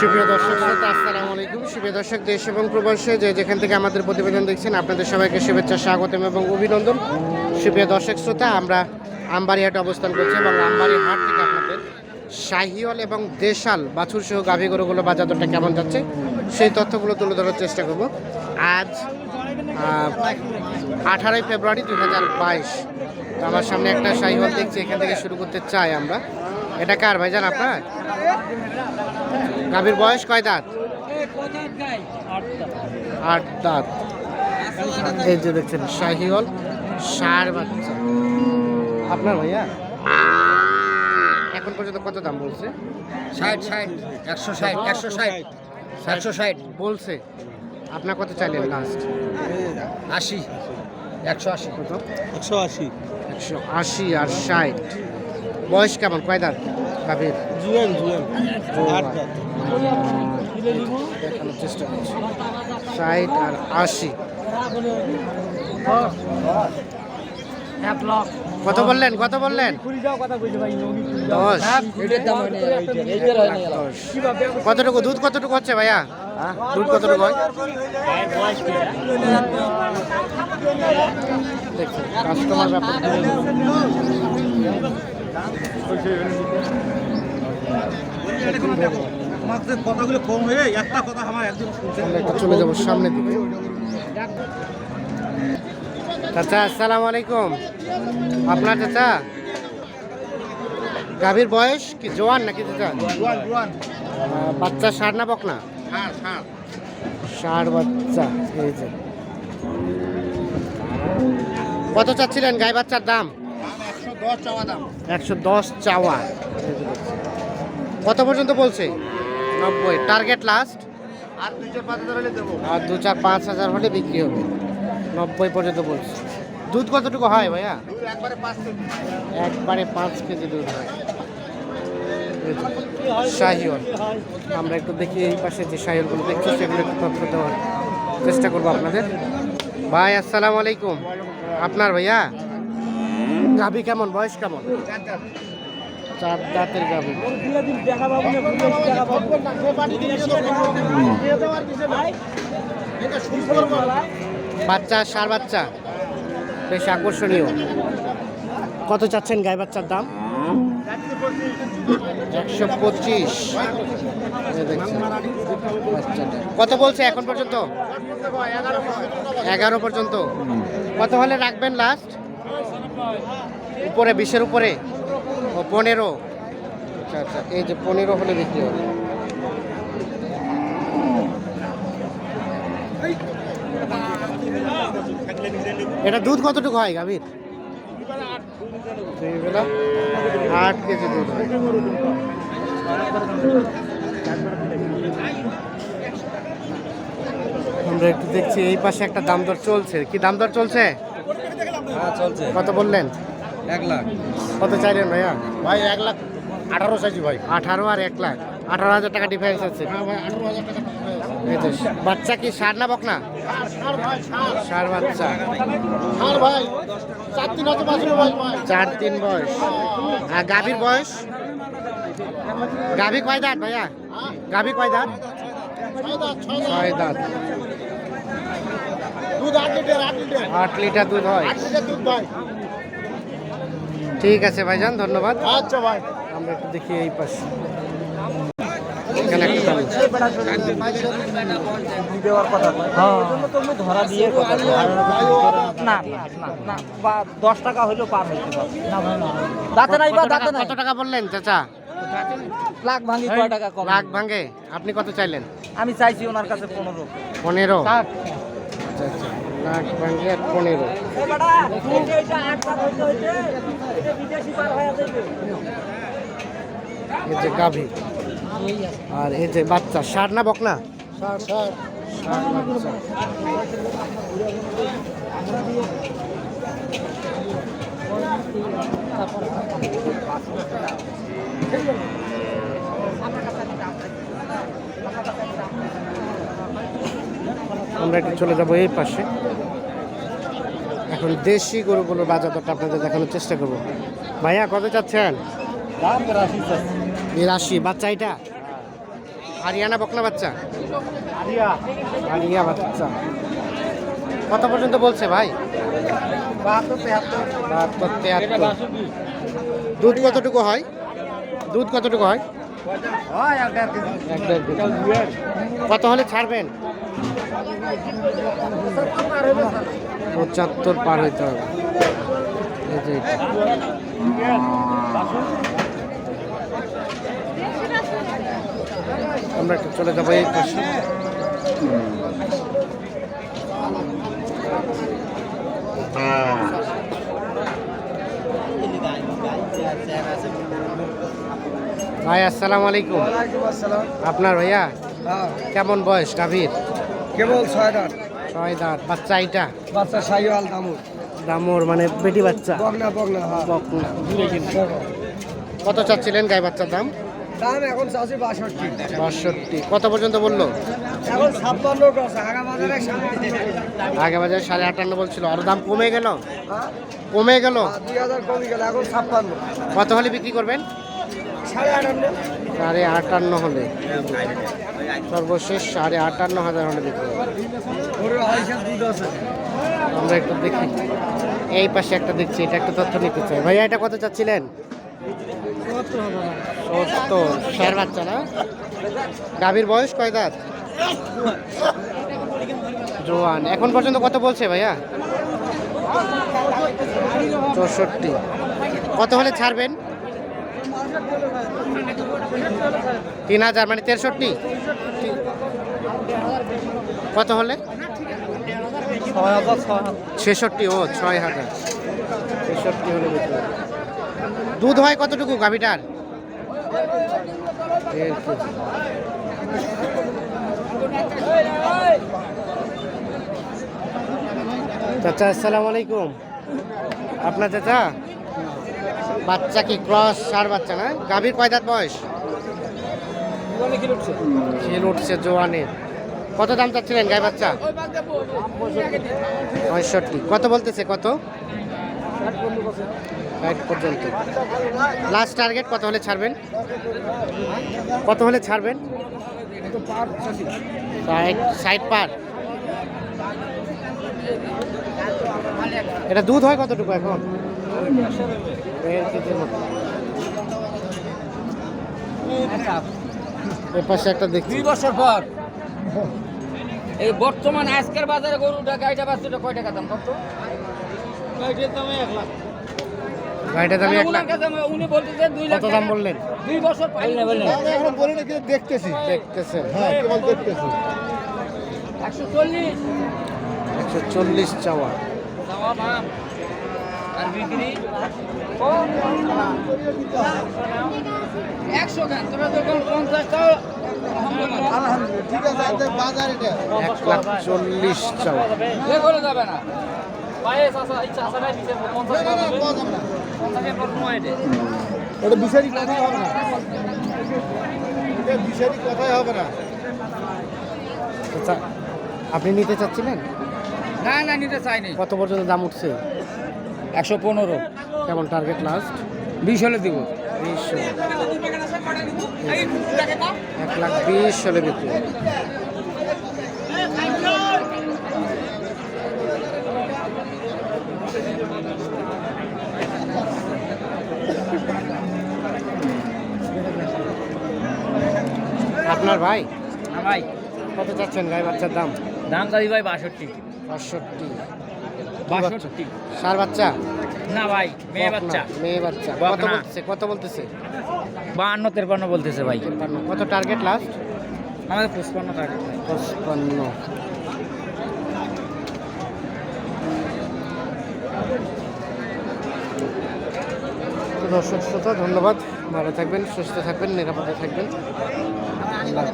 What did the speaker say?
সুপ্রিয় দর্শক শ্রোতা, আসসালামু আলাইকুম। সুপ্রিয় দর্শক, দেশ এবং প্রবাসে যে যেখান থেকে আমাদের প্রতিবেদন দেখছেন, আপনাদের সবাইকে শুভেচ্ছা, স্বাগতম এবং অভিনন্দন। সুপ্রিয় দর্শক শ্রোতা, আমরা আমবাড়ি হাটে অবস্থান করছি এবং আমবাড়ি হাট থেকে আপনাদের শাহিওয়াল এবং দেশাল বাছুর সহ গাভী গরুগুলো বাজার দরটা কেমন যাচ্ছে, সেই তথ্যগুলো তুলে ধরার চেষ্টা করব। আজ আঠারোই ফেব্রুয়ারি দু হাজার বাইশ। আমার সামনে একটা শাহিওয়াল দেখছি, এখান থেকে শুরু করতে চাই আমরা। এটা কার ভাইজান আপনার? গাভীর বয়স কয় দাঁত? আট দাঁত। এই যে দেখছেন শাহিওল সার বাচ্চা। আপনার ভাইয়া? এখন পর্যন্ত কত দাম বলছে? ষাট ষাট একশো ষাট একশো ষাট একশো ষাট। বলছে। আপনার কত চাইলেন লাস্ট আশি একশো আশি। কত? একশো আশি। একশো আশি আর ষাট। বয়স কেমন? কয় দাঁত? গাভীর দেখানোর চেষ্টা করছি। ষাট আর আশি। কত বললেন? কত বললেন? দশ। কতটুকু? দুধ কতটুকু হচ্ছে ভাইয়া? দুধ কতটুকু হয়? কাস্টমার ব্যাপার। কথাগুলো চলে যাব সামনের দিকে। চাচা, আসসালামু আলাইকুম। আপনার চাচা? গাভীর বয়স কি জোয়ান নাকি চাচা বাচ্চা সার না বক না হ্যাঁ ষাট বাচ্চা কত চাচ্ছিলেন গাই বাচ্চার দাম? একশো দশ চাওয়া। কত পর্যন্ত বলছে? নব্বই। টার্গেট লাস্ট আর দু চার পাঁচ হাজার হলে বিক্রি হবে। নব্বই পর্যন্ত বলছে। দুধ কতটুকু হয় ভাইয়া? একবারে পাঁচ কেজি। একবারে পাঁচ কেজি দুধ হয়। এই আমরা একটু দেখি এই পাশে যে শাহিওয়ালগুলো দেখছি সেগুলো একটু তথ্য দেওয়ার চেষ্টা করব আপনাদের। ভাই আসসালামু আলাইকুম। আপনার ভাইয়া? গাভি কেমন? বয়স কেমন? চার দাঁতের গাভি। বাচ্চা, সার বাচ্চা? বেশ আকর্ষণীয়। কত চাচ্ছেন গাই বাচ্চার দাম? একশো পঁচিশ। কত বলছে এখন পর্যন্ত? এগারো পর্যন্ত। কত হলে রাখবেন লাস্ট উপরে, বিশের উপরে? ও, পনেরো। আচ্ছা আচ্ছা এই যে পনেরো হলে বিক্রি হবে। এটা দুধ কতটুকু হয়, গাভীর? আট কেজি দুধ হয়। আমরা একটু দেখছি, এই পাশে একটা দাম দর চলছে। কি দাম দর চলছে? কত বললেন? এক লাখ। কত চাইলেন ভাইয়া? ভাই এক লাখ আঠারো চাইছি ভাই। আঠারো আর এক লাখ। আঠারো হাজার টাকা ডিফারেন্স আছে। হ্যাঁ বাচ্চা কি সার না বক না সার বাচ্চা। চার তিন বয়স। আর গাভীর বয়স? গাভী কয় দাঁত ভাইয়া? গাভী কয় দাঁত। ছয় দাঁত। দুধ আট লিটার আট লিটার। আট লিটার দুধ হয়। আট লিটার দুধ ভাই। ঠিক আছে ভাইজান ধন্যবাদ। আচ্ছা ভাই। আমরা একটু দেখি এই পাশে। দশ টাকা হইলেও পার হইতে পারে দাঁতে নাই বা দাঁতে নাই। কত টাকা বললেন চাচা? লাখ ভাঙি কয় টাকা কম? লাখ ভাঙে। আপনি কত চাইলেন? আমি চাইছি ওনার কাছে পনেরো। পনেরো? আচ্ছা আচ্ছা ভাঙে পনেরো। এই যে গাভী। আর এই যে বাচ্চা সার না বক না সার। সার ষাট বাচ্চা আমরা একটু চলে যাব এই পাশে। এখন দেশি গরুগুলোর বাজার দরটা আপনাদের দেখানোর চেষ্টা করব। ভাইয়া কত চাচ্ছেন? রাশি বাচ্চা এটা? হারিয়ানা বকনা বাচ্চা? আরিয়া হারিয়া বাচ্চা। কত পর্যন্ত বলছে ভাই? বাহাত্তর তেহাত্তর। বাহাত্তর তেহাত্তর। দুধ কতটুকু হয়? দুধ কতটুকু হয়? হয়। কত হলে ছাড়বেন? পঁচাত্তর পার হইতে হবে। আমরা একটু চলে যাব এই পাশে। ভাই আসসালামু আলাইকুম। আপনার ভাইয়া? কেমন বয়স গাভীর কেবল ছয় দাঁত। ছয় দাঁত। বাচ্চা এইটা? বাচ্চা সাইওয়াল দামুর। দামোর মানে বেটি বাচ্চা? বগনা বগনা হ্যাঁ। বকনা। কত চাচ্ছিলেন গাই বাচ্চার দাম? দাম এখন চাষি বাষট্টি। বাষট্টি। কত পর্যন্ত বলল? এখন ছাপ্পান্ন আগা বাজারে আগে বাজারে সাড়ে আটান্ন বলছিল। আর দাম কমে গেল? কমে গেল? দুই হাজার কমে গেল। এখন ছাপ্পান্ন। কত হলে বিক্রি করবেন? সাড়ে আটান্ন। হলে। সর্বশেষ সাড়ে আটান্ন হাজার হলে বিক্রি আমরা একটু দেখি। এই পাশে একটা দেখছি এটা একটা তথ্য নিতে চাই। ভাইয়া এটা কত চাচ্ছিলেন? সত্তর শেয়ার বাচ্চা না? গাভীর বয়স কয় দাঁত? জোয়ান। এখন পর্যন্ত কত বলছে ভাইয়া? চৌষট্টি। কত হলে ছাড়বেন? তিন হাজার মানে তেষট্টি? কত হলে? ছেষট্টি, ও, ছয় হাজার। ছেষট্টি হলে দুধ হয় কতটুকু গাভিটার? চাচা, আসসালামু আলাইকুম। আপনার চাচা? বাচ্চা কি ক্রস সার বাচ্চা না? গাভীর কয় দাঁত বয়স? খেল উঠছে জোয়ানের কত দাম চাচ্ছিলেন গাই বাচ্চা? পঁয়ষট্টি। কত বলতেছে কত? ষাট পর্যন্ত লাস্ট টার্গেট কত হলে ছাড়বেন? কত হলে ছাড়বেন? ষাট পার। এটা দুধ হয় কতটুকু এখন? পাশে একটা দেখছি। দুই বছর পর। এই বর্তমান আজকের বাজারে গরুটা গাইটা বাচ্চাটা কয় টাকা দাম? কত? গাড়িটা দামি এক লাখ। ওনার কাছে আমি- উনি বলতেছে দুই লাখ কত দাম বললেন? দুই বছর পাইলে এখন বলি না কিন্তু দেখতেছি। দেখতেছেন। হ্যাঁ কেবল দেখতেছি। একশো চল্লিশ। একশো চল্লিশ চাওয়া দাম। একশো খান তোরা যখন পঞ্চাশটাও ঠিক আছে আমাদের বাজার এটা। এক লাখ চল্লিশ চাওয়া। এ করে যাবে না। ওটা বিচারি কথাই হবে না। বিচারি কথাই হবে না। আচ্ছা আপনি নিতে চাচ্ছিলেন? না না নিতে চাইনি। কত পর্যন্ত দাম উঠছে? একশো পনেরো। কেমন টার্গেট লাস্ট বিশ হলে দিব। বিশ এক লাখ বিশ হলে বিক্রি আপনার ভাই? ভাই। কত চাচ্ছেন গাই বাচ্চার দাম? দাম দাদি ভাই বাষট্টি। বাষট্টি। বাষট্টি সার বাচ্চা? না ভাই মেয়ে বাচ্চা। মেয়ে বাচ্চা। কত বলতেছে? কত বলতেছে? বাহান্ন তেরপান্ন বলতেছে ভাই। কত টার্গেট লাস্ট আমাদের পুষ্পান্ন টাকা পঁচপান্ন। দর্শক শ্রোতা ধন্যবাদ। ভালো থাকবেন সুস্থ থাকবেন নিরাপদে থাকবেন। আল্লাহ